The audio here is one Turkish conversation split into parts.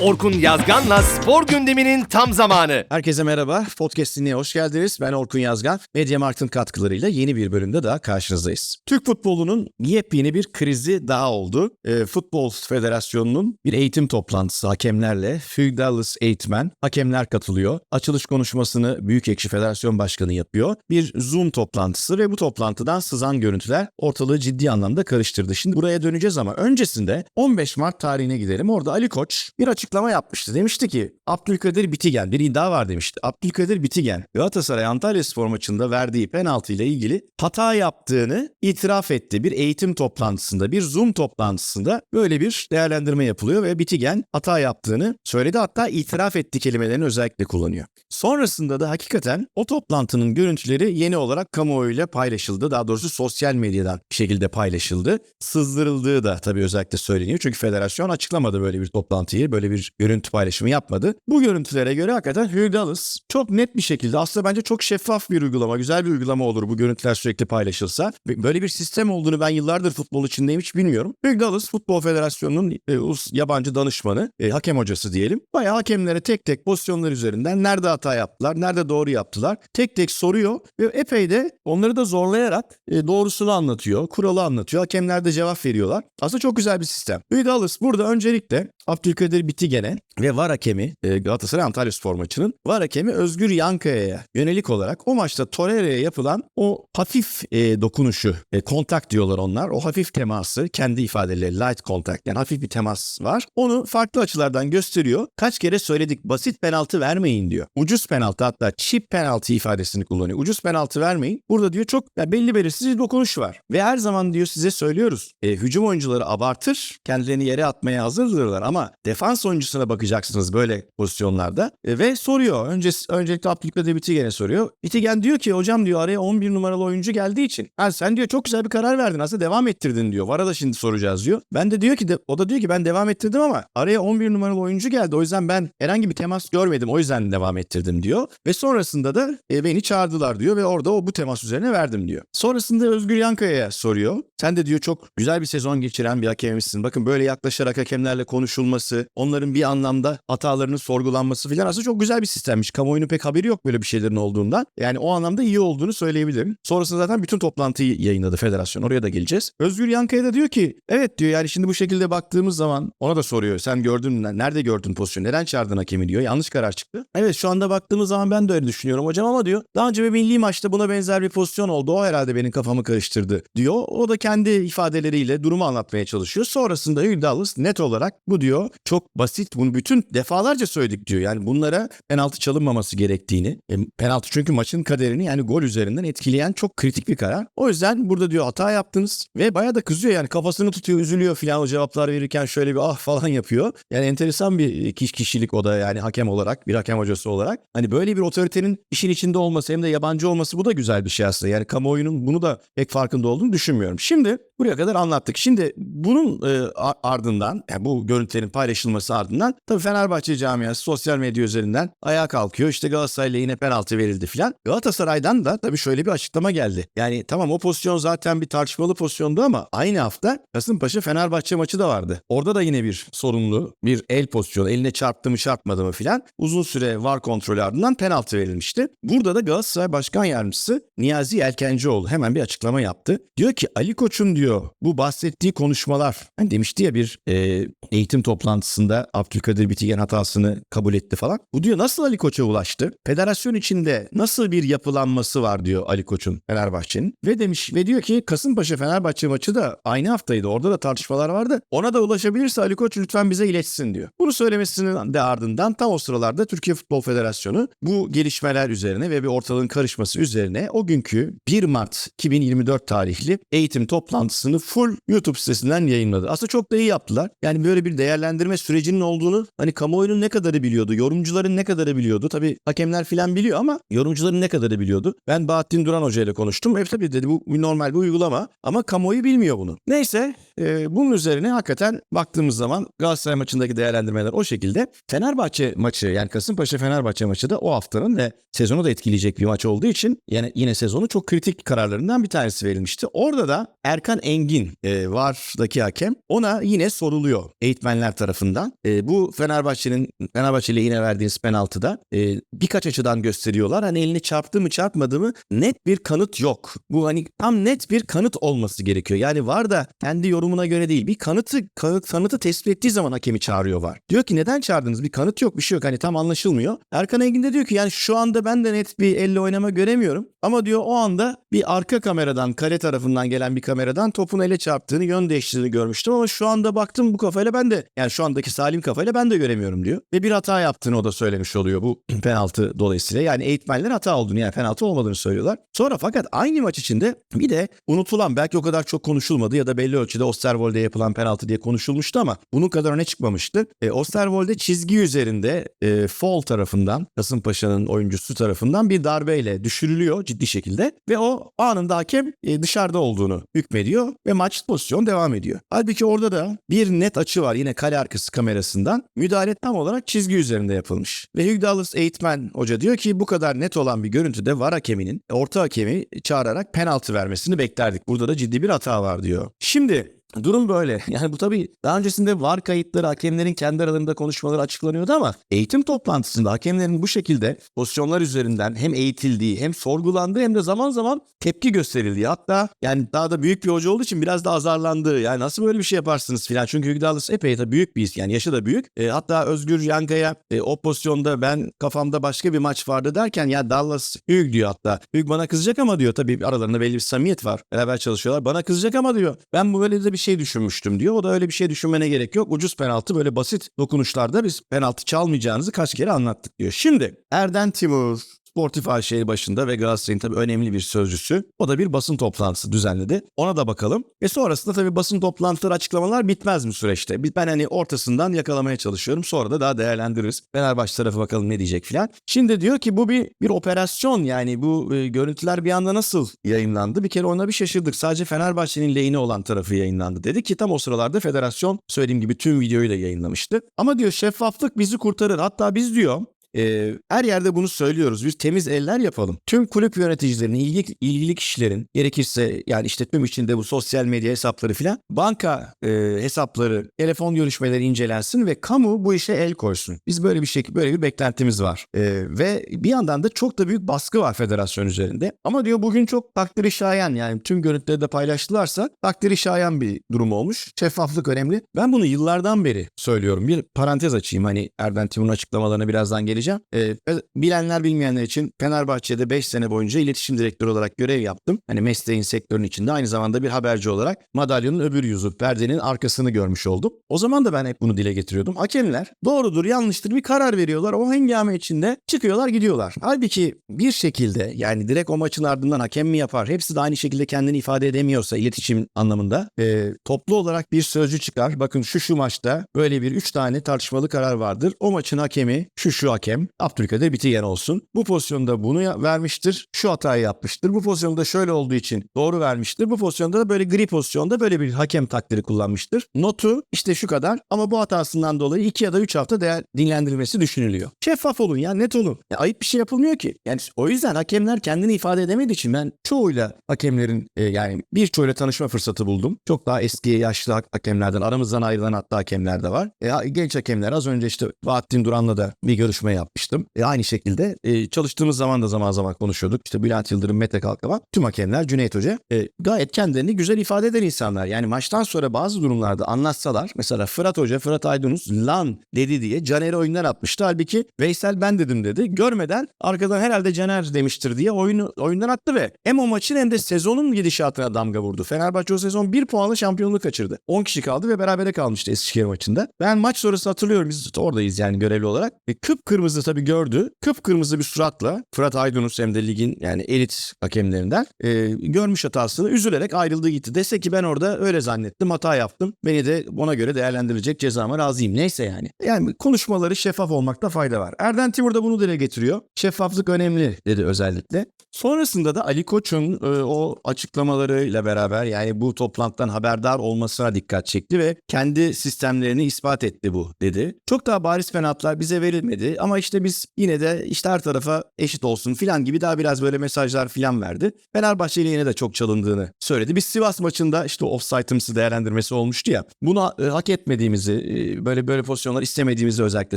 Orkun Yazgan'la spor gündeminin tam zamanı. Herkese merhaba. Podcast dinleye hoş geldiniz. Ben Orkun Yazgan. Mediamarkt'ın katkılarıyla yeni bir bölümde daha karşınızdayız. Türk futbolunun yepyeni bir krizi daha oldu. E, Futbol Federasyonu'nun bir eğitim toplantısı hakemlerle. Dallas eğitmen, hakemler katılıyor. Açılış konuşmasını Büyükekşi Federasyon Başkanı yapıyor. Bir Zoom toplantısı ve bu toplantıdan sızan görüntüler ortalığı ciddi anlamda karıştırdı. Şimdi buraya döneceğiz ama öncesinde 15 Mart tarihine gidelim. Orada Ali Koç bir açıklama yapmıştı. Demişti ki Abdülkadir Bitigen bir iddia var demişti. Abdülkadir Bitigen Galatasaray Antalya Spor maçında verdiği penaltı ile ilgili hata yaptığını itiraf etti. Bir eğitim toplantısında, bir Zoom toplantısında böyle bir değerlendirme yapılıyor ve Bitigen hata yaptığını söyledi. Hatta itiraf etti kelimelerini özellikle kullanıyor. Sonrasında da hakikaten o toplantının görüntüleri yeni olarak kamuoyuyla paylaşıldı. Daha doğrusu sosyal medyadan bir şekilde paylaşıldı. Sızdırıldığı da tabii özellikle söyleniyor. Çünkü federasyon açıklamadı böyle bir toplantıyı, böyle bir görüntü paylaşımı yapmadı. Bu görüntülere göre hakikaten Hugh Dallas çok net bir şekilde aslında bence çok şeffaf bir uygulama, güzel bir uygulama olur bu görüntüler sürekli paylaşılsa. Böyle bir sistem olduğunu ben yıllardır futbol içindeyim hiç bilmiyorum. Hugh Dallas Futbol Federasyonu'nun e, yabancı danışmanı, e, hakem hocası diyelim. Bayağı hakemlere tek tek pozisyonlar üzerinden nerede hata yaptılar, nerede doğru yaptılar tek tek soruyor ve epey de onları da zorlayarak e, doğrusunu anlatıyor, kuralı anlatıyor. Hakemler de cevap veriyorlar. Aslında çok güzel bir sistem. Hugh Dallas burada öncelikle Abdülkadir Bitigen'e ve VAR hakemi e, Galatasaray Antalya Spor maçının VAR hakemi Özgür Yankaya'ya yönelik olarak o maçta Torreira'ya yapılan o hafif e, dokunuşu, e, kontak diyorlar onlar. O hafif teması kendi ifadeleri light contact yani hafif bir temas var. Onu farklı açılardan gösteriyor. Kaç kere söyledik basit penaltı vermeyin diyor. Ucuz penaltı hatta cheap penaltı ifadesini kullanıyor. Ucuz penaltı vermeyin. Burada diyor çok ya belli belirsiz bir dokunuş var. Ve her zaman diyor size söylüyoruz. E, hücum oyuncuları abartır. Kendilerini yere atmaya hazırdırlar ama defans oyuncusuna bakacaksınız böyle pozisyonlarda. E, ve soruyor. Önce, öncelikle Abdülkadir Bitigen'e soruyor. Bitigen diyor ki hocam diyor araya 11 numaralı oyuncu geldiği için. Ha, sen diyor çok güzel bir karar verdin aslında devam ettirdin diyor. Vara da şimdi soracağız diyor. Ben de diyor ki de, o da diyor ki ben devam ettirdim ama araya 11 numaralı oyuncu geldi. O yüzden ben herhangi bir temas görmedim. O yüzden devam ettirdim diyor. Ve sonrasında da e, beni çağırdılar diyor ve orada o bu temas üzerine verdim diyor. Sonrasında Özgür Yankaya'ya soruyor. Sen de diyor çok güzel bir sezon geçiren bir hakemmişsin. Bakın böyle yaklaşarak hakemlerle konuşulması, onların bir anlamda hatalarının sorgulanması filan aslında çok güzel bir sistemmiş. Kamuoyunun pek haberi yok böyle bir şeylerin olduğundan. Yani o anlamda iyi olduğunu söyleyebilirim. Sonrasında zaten bütün toplantıyı yayınladı federasyon. Oraya da geleceğiz. Özgür Yankaya da diyor ki evet diyor yani şimdi bu şekilde baktığımız zaman ona da soruyor. Sen gördün? Nerede gördün pozisyonu? Neden çağırdın hakemi diyor. Yanlış karar çıktı. Evet şu anda baktığımız zaman ben de öyle düşünüyorum hocam ama diyor. Daha önce bir milli maçta buna benzer bir pozisyon oldu. O herhalde benim kafamı karıştırdı diyor. O da kendi ifadeleriyle durumu anlatmaya çalışıyor. Sonrasında Hugh Dallas net olarak bu diyor çok basit bunu bütün defalarca söyledik diyor. Yani bunlara penaltı çalınmaması gerektiğini. E, penaltı çünkü maçın kaderini yani gol üzerinden etkileyen çok kritik bir karar. O yüzden burada diyor hata yaptınız ve bayağı da kızıyor yani kafasını tutuyor üzülüyor filan o cevaplar verirken şöyle bir ah falan yapıyor. Yani enteresan bir kiş kişilik o da yani hakem olarak bir hakem hocası olarak. Hani böyle bir otoritenin işin içinde olması hem de yabancı olması bu da güzel bir şey aslında. Yani kamuoyunun bunu da pek farkında olduğunu düşünmüyorum. Şimdi buraya kadar anlattık. Şimdi bunun e, ardından yani bu görüntülerin paylaşılması ardından tabii Fenerbahçe camiası sosyal medya üzerinden ayağa kalkıyor. İşte Galatasaray lehine penaltı verildi filan. Galatasaray'dan da tabii şöyle bir açıklama geldi. Yani tamam o pozisyon zaten bir tartışmalı pozisyondu ama aynı hafta Kasımpaşa Fenerbahçe maçı da vardı. Orada da yine bir sorunlu bir el pozisyonu. Eline çarptı mı çarpmadı mı filan. Uzun süre var kontrolü ardından penaltı verilmişti. Burada da Galatasaray Başkan Yardımcısı Niyazi Elkencioğlu hemen bir açıklama yaptı. Diyor ki Ali Koç'un diyor bu bahsettiği konuşmalar hani demişti ya bir e, eğitim toplantısında Abdülkadir Bitigen hatasını kabul etti falan. Bu diyor nasıl Ali Koç'a ulaştı? Federasyon içinde nasıl bir yapılanması var diyor Ali Koç'un Fenerbahçe'nin. Ve demiş ve diyor ki Kasımpaşa Fenerbahçe maçı da aynı haftaydı. Orada da tartışmalar vardı. Ona da ulaşabilirse Ali Koç lütfen bize iletsin diyor. Bunu söylemesinin de ardından tam o sıralarda Türkiye Futbol Federasyonu bu gelişmeler üzerine ve bir ortalığın karışması üzerine o günkü 1 Mart 2024 tarihli eğitim toplantısını full YouTube sitesinden yayınladı. Aslında çok da iyi yaptılar. Yani böyle bir değerlendirme sürecinin olduğunu hani kamuoyunun ne kadarı biliyordu, yorumcuların ne kadarı biliyordu. Tabii hakemler filan biliyor ama yorumcuların ne kadarı biliyordu. Ben Bahattin Duran Hoca ile konuştum. Evet tabii dedi bu normal bir uygulama ama kamuoyu bilmiyor bunu. Neyse e, bunun üzerine hakikaten baktığımız zaman Galatasaray maçındaki değerlendirmeler o şekilde. Fenerbahçe maçı yani Kasımpaşa Fenerbahçe maçı da o haftanın ve sezonu da etkileyecek bir maç olduğu için yani yine sezonu çok kritik kararlarından bir tanesi verilmişti. Orada da Erkan Engin e, VAR'daki hakem. Ona yine soruluyor eğitmenler tarafından. E, bu Fenerbahçe'nin Fenerbahçe lehine verdiğiniz penaltıda e, birkaç açıdan gösteriyorlar. Hani elini çarptı mı çarpmadı mı net bir kanıt yok. Bu hani tam net bir kanıt olması gerekiyor. Yani var da kendi yorumuna göre değil. Bir kanıtı kanıt, kanıtı tespit ettiği zaman hakemi çağırıyor var. Diyor ki neden çağırdınız? Bir kanıt yok bir şey yok. Hani tam anlaşılmıyor. Erkan Engin de diyor ki yani şu anda ben de net bir elle oynama göremiyorum. Ama diyor o anda bir arka kameradan kale tarafından gelen bir kameradan topun ele çarptığını yön değiştirdiğini görmüştüm ama şu anda baktım bu kafayla ben de yani şu andaki salim kafayla ben de göremiyorum diyor. Ve bir hata yaptığını o da söylemiş oluyor bu penaltı dolayısıyla. Yani eğitmenler hata olduğunu yani penaltı olmadığını söylüyorlar. Sonra fakat aynı maç içinde bir de unutulan belki o kadar çok konuşulmadı ya da belli ölçüde Osterwold'e yapılan penaltı diye konuşulmuştu ama bunun kadar öne çıkmamıştı. E, Osterwold'e çizgi üzerinde e, Fall tarafından Kasımpaşa'nın oyuncusu tarafından bir darbeyle düşürülüyor ciddi şekilde ve o anında hakem e, dışarıda olduğunu hükmediyor ve maç pozisyon devam ediyor. Halbuki orada da bir net açı var yine kale arkası kamerasından. Müdahale tam olarak çizgi üzerinde yapılmış. Ve Hugh Dallas eğitmen hoca diyor ki bu kadar net olan bir görüntüde var hakeminin orta hakemi çağırarak penaltı vermesini beklerdik. Burada da ciddi bir hata var diyor. Şimdi Durum böyle. Yani bu tabii daha öncesinde var kayıtları hakemlerin kendi aralarında konuşmaları açıklanıyordu ama eğitim toplantısında hakemlerin bu şekilde pozisyonlar üzerinden hem eğitildiği hem sorgulandığı hem de zaman zaman tepki gösterildiği hatta yani daha da büyük bir hoca olduğu için biraz da azarlandığı yani nasıl böyle bir şey yaparsınız filan çünkü Hugh Dallas epey de büyük bir isim yani yaşı da büyük. E, hatta Özgür Yankaya e, o pozisyonda ben kafamda başka bir maç vardı derken ya Dallas Hugh diyor hatta. Hugh bana kızacak ama diyor tabii aralarında belli bir samimiyet var. Beraber çalışıyorlar. Bana kızacak ama diyor ben bu böyle de bir şey düşünmüştüm diyor. O da öyle bir şey düşünmene gerek yok. Ucuz penaltı böyle basit dokunuşlarda biz penaltı çalmayacağınızı kaç kere anlattık diyor. Şimdi Erden Timur Sportif AŞ'nin başında ve Galatasaray'ın tabii önemli bir sözcüsü. O da bir basın toplantısı düzenledi. Ona da bakalım. Ve sonrasında tabii basın toplantıları açıklamalar bitmez mi süreçte? Ben hani ortasından yakalamaya çalışıyorum. Sonra da daha değerlendiririz. Fenerbahçe tarafı bakalım ne diyecek filan. Şimdi diyor ki bu bir bir operasyon yani bu e, görüntüler bir anda nasıl yayınlandı? Bir kere ona bir şaşırdık. Sadece Fenerbahçe'nin lehine olan tarafı yayınlandı dedi ki tam o sıralarda federasyon söylediğim gibi tüm videoyu da yayınlamıştı. Ama diyor şeffaflık bizi kurtarır. Hatta biz diyor ee, her yerde bunu söylüyoruz. Bir temiz eller yapalım. Tüm kulüp yöneticilerinin, ilgili, ilgili kişilerin gerekirse yani işte tüm içinde bu sosyal medya hesapları filan banka e, hesapları, telefon görüşmeleri incelensin ve kamu bu işe el koysun. Biz böyle bir şey, böyle bir beklentimiz var. Ee, ve bir yandan da çok da büyük baskı var federasyon üzerinde. Ama diyor bugün çok takdiri şayan yani tüm görüntüleri de paylaştılarsa takdiri şayan bir durum olmuş. Şeffaflık önemli. Ben bunu yıllardan beri söylüyorum. Bir parantez açayım hani Erden Timur'un açıklamalarına birazdan geleceğim. Ee, bilenler bilmeyenler için Fenerbahçe'de 5 sene boyunca iletişim direktörü olarak görev yaptım. Hani mesleğin sektörün içinde aynı zamanda bir haberci olarak madalyonun öbür yüzü perdenin arkasını görmüş oldum. O zaman da ben hep bunu dile getiriyordum. Hakemler doğrudur yanlıştır bir karar veriyorlar. O hengame içinde çıkıyorlar gidiyorlar. Halbuki bir şekilde yani direkt o maçın ardından hakem mi yapar? Hepsi de aynı şekilde kendini ifade edemiyorsa iletişim anlamında e, toplu olarak bir sözcü çıkar. Bakın şu şu maçta böyle bir 3 tane tartışmalı karar vardır. O maçın hakemi şu şu hakem Abdülkadir Bitigen olsun. Bu pozisyonda bunu vermiştir. Şu hatayı yapmıştır. Bu pozisyonda şöyle olduğu için doğru vermiştir. Bu pozisyonda da böyle gri pozisyonda böyle bir hakem takdiri kullanmıştır. Notu işte şu kadar ama bu hatasından dolayı 2 ya da 3 hafta değer dinlendirilmesi düşünülüyor. Şeffaf olun ya net olun. Ya ayıp bir şey yapılmıyor ki. Yani o yüzden hakemler kendini ifade edemediği için ben çoğuyla hakemlerin e, yani birçoğuyla tanışma fırsatı buldum. Çok daha eski yaşlı hak- hakemlerden aramızdan ayrılan hatta hakemler de var. E, genç hakemler az önce işte Bahattin Duran'la da bir görüşme yapmıştım. E, aynı şekilde e, çalıştığımız zaman da zaman zaman konuşuyorduk. İşte Bülent Yıldırım, Mete Kalkavan, tüm hakemler, Cüneyt Hoca e, gayet kendilerini güzel ifade eden insanlar. Yani maçtan sonra bazı durumlarda anlatsalar mesela Fırat Hoca, Fırat Aydınus lan dedi diye Caner'e oyundan atmıştı. Halbuki Veysel ben dedim dedi. Görmeden arkadan herhalde Caner demiştir diye oyunu oyundan attı ve hem o maçın hem de sezonun gidişatına damga vurdu. Fenerbahçe o sezon bir puanla şampiyonluğu kaçırdı. 10 kişi kaldı ve berabere kalmıştı Eskişehir maçında. Ben maç sonrası hatırlıyorum biz oradayız yani görevli olarak. Ve kıpkırmızı tabii gördü. Kıpkırmızı bir suratla Fırat Aydınus hem de ligin yani elit hakemlerinden e, görmüş hatasını üzülerek ayrıldı gitti. Dese ki ben orada öyle zannettim hata yaptım. Beni de ona göre değerlendirecek cezama razıyım. Neyse yani. Yani konuşmaları şeffaf olmakta fayda var. Erden Timur da bunu dile getiriyor. Şeffaflık önemli dedi özellikle. Sonrasında da Ali Koç'un e, o açıklamalarıyla beraber yani bu toplantıdan haberdar olmasına dikkat çekti ve kendi sistemlerini ispat etti bu dedi. Çok daha bariz penaltılar bize verilmedi ama ama işte biz yine de işte her tarafa eşit olsun filan gibi daha biraz böyle mesajlar filan verdi. Fenerbahçe ile yine de çok çalındığını söyledi. Biz Sivas maçında işte offside'ımsı değerlendirmesi olmuştu ya. Bunu e, hak etmediğimizi, e, böyle böyle pozisyonlar istemediğimizi özellikle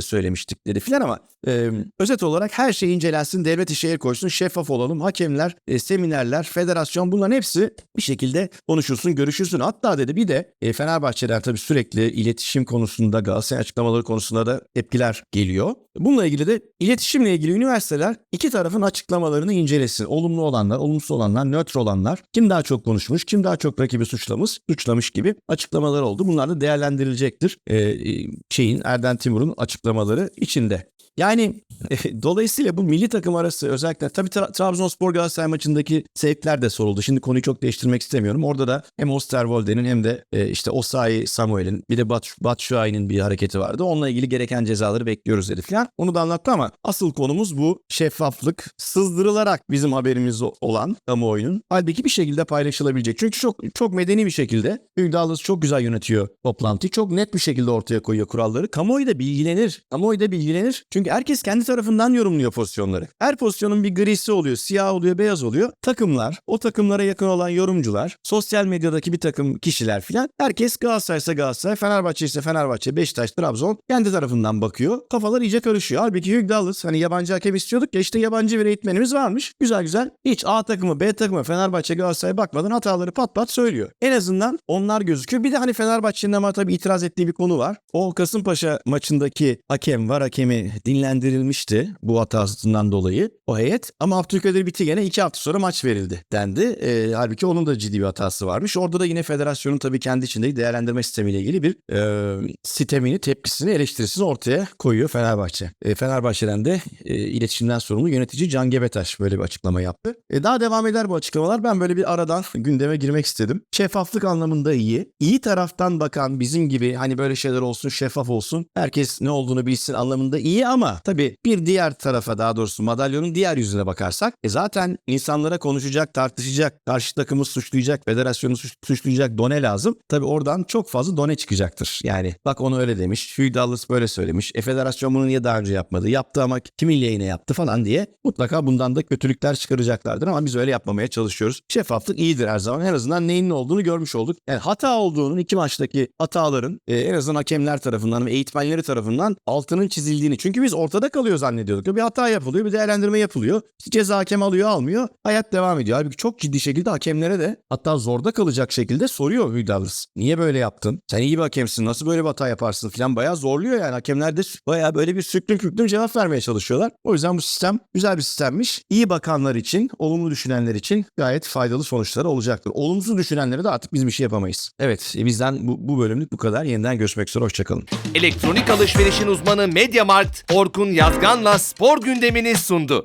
söylemiştik dedi filan ama e, özet olarak her şey incelensin, devlet işe el koysun, şeffaf olalım. Hakemler, e, seminerler, federasyon bunların hepsi bir şekilde konuşulsun, görüşülsün. Hatta dedi bir de e, Fenerbahçe'den tabii sürekli iletişim konusunda, Galatasaray açıklamaları konusunda da tepkiler geliyor. Bununla ilgili de iletişimle ilgili üniversiteler iki tarafın açıklamalarını incelesin. Olumlu olanlar, olumsuz olanlar, nötr olanlar, kim daha çok konuşmuş, kim daha çok rakibi suçlamış, suçlamış gibi açıklamalar oldu. Bunlar da değerlendirilecektir. E, e, şeyin Erden Timur'un açıklamaları içinde. Yani e, dolayısıyla bu milli takım arası özellikle tabii Tra- Trabzonspor Galatasaray maçındaki sevkler de soruldu. Şimdi konuyu çok değiştirmek istemiyorum. Orada da hem Osterwolde'nin hem de e, işte Osayi Samuel'in bir de Bat Batshuayi'nin bir hareketi vardı. Onunla ilgili gereken cezaları bekliyoruz dedi falan. Onu da anlattı ama asıl konumuz bu şeffaflık sızdırılarak bizim haberimiz olan kamuoyunun halbuki bir şekilde paylaşılabilecek. Çünkü çok çok medeni bir şekilde Douglas çok güzel yönetiyor toplantıyı. Çok net bir şekilde ortaya koyuyor kuralları. Kamuoyu da bilgilenir. Kamuoyu da bilgilenir. Çünkü herkes kendi tarafından yorumluyor pozisyonları. Her pozisyonun bir grisi oluyor, siyah oluyor, beyaz oluyor. Takımlar, o takımlara yakın olan yorumcular, sosyal medyadaki bir takım kişiler filan herkes Galatasaray ise Galatasaray, Fenerbahçe ise Fenerbahçe, Beşiktaş, Trabzon kendi tarafından bakıyor. Kafalar iyice karışıyor. Halbuki Hugh Douglas hani yabancı hakem istiyorduk ya işte yabancı bir eğitmenimiz varmış. Güzel güzel. Hiç A takımı, B takımı, Fenerbahçe, Galatasaray bakmadan hataları pat pat söylüyor. En azından onlar gözüküyor. Bir de hani Fenerbahçe'nin ama tabii itiraz ettiği bir konu var. O Kasımpaşa maçındaki hakem var hakemi dinlendirilmişti bu hatasından dolayı o heyet. Ama Abdülkadir Bitigene iki hafta sonra maç verildi dendi. E, halbuki onun da ciddi bir hatası varmış. Orada da yine federasyonun tabii kendi içinde değerlendirme sistemiyle ilgili bir e, sistemini, tepkisini, eleştirisini ortaya koyuyor Fenerbahçe. E, Fenerbahçe'den de e, iletişimden sorumlu yönetici Can Gebetaş böyle bir açıklama yaptı. E, daha devam eder bu açıklamalar. Ben böyle bir aradan gündeme girmek istedim. Şeffaflık anlamında iyi. İyi taraftan bakan bizim gibi hani böyle şeyler olsun, şeffaf olsun. Herkes ne olduğunu bilsin anlamında iyi ama tabii bir diğer tarafa daha doğrusu madalyonun diğer yüzüne bakarsak e zaten insanlara konuşacak, tartışacak, karşı takımı suçlayacak, federasyonu suç- suçlayacak done lazım. Tabii oradan çok fazla done çıkacaktır. Yani bak onu öyle demiş, Hugh Douglas böyle söylemiş. E federasyon bunu niye daha önce yapmadı? Yaptı ama kimin lehine yaptı falan diye mutlaka bundan da kötülükler çıkaracaklardır ama biz öyle yapmamaya çalışıyoruz. Şeffaflık iyidir her zaman. En azından neyin ne olduğunu görmüş olduk. Yani hata olduğunun iki maçtaki hataların e, en azından hakemler tarafından ve eğitmenleri tarafından altının çizildiğini. Çünkü biz ortada kalıyor zannediyorduk. Bir hata yapılıyor, bir değerlendirme yapılıyor. İşte ceza hakem alıyor, almıyor. Hayat devam ediyor. Halbuki çok ciddi şekilde hakemlere de hatta zorda kalacak şekilde soruyor Douglas. Niye böyle yaptın? Sen iyi bir hakemsin. Nasıl böyle bir hata yaparsın falan bayağı zorluyor yani. Hakemler de bayağı böyle bir süklüm küklüm cevap vermeye çalışıyorlar. O yüzden bu sistem güzel bir sistemmiş. İyi bakanlar için, olumlu düşünenler için gayet faydalı sonuçları olacaktır. Olumsuz düşünenlere de artık biz bir şey yapamayız. Evet e, bizden bu, bu bölümlük bu kadar. Yeniden görüşmek üzere. Hoşçakalın. Elektronik alışverişin uzmanı MediaMarkt, Orkun Yazgan'la spor gündemini sundu.